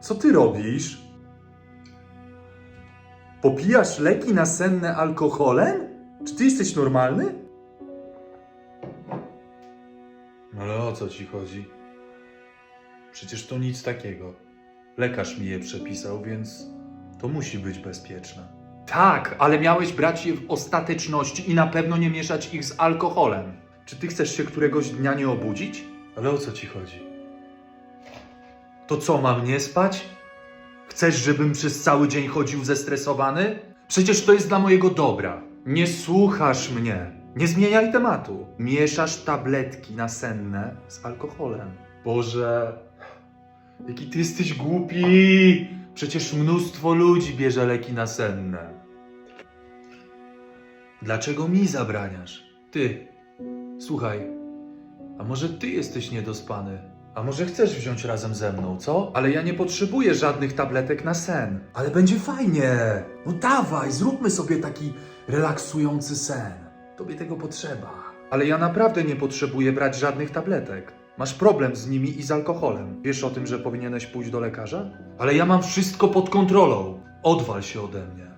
Co ty robisz? Popijasz leki nasenne alkoholem? Czy ty jesteś normalny? Ale o co ci chodzi? Przecież to nic takiego. Lekarz mi je przepisał, więc to musi być bezpieczne. Tak, ale miałeś brać je w ostateczności i na pewno nie mieszać ich z alkoholem. Czy ty chcesz się któregoś dnia nie obudzić? Ale o co ci chodzi? To co, mam nie spać? Chcesz, żebym przez cały dzień chodził zestresowany? Przecież to jest dla mojego dobra. Nie słuchasz mnie. Nie zmieniaj tematu. Mieszasz tabletki nasenne z alkoholem. Boże, jaki ty jesteś głupi! Przecież mnóstwo ludzi bierze leki nasenne. Dlaczego mi zabraniasz? Ty, słuchaj, a może ty jesteś niedospany? A może chcesz wziąć razem ze mną, co? Ale ja nie potrzebuję żadnych tabletek na sen. Ale będzie fajnie. No dawaj, zróbmy sobie taki relaksujący sen. Tobie tego potrzeba. Ale ja naprawdę nie potrzebuję brać żadnych tabletek. Masz problem z nimi i z alkoholem. Wiesz o tym, że powinieneś pójść do lekarza? Ale ja mam wszystko pod kontrolą. Odwal się ode mnie.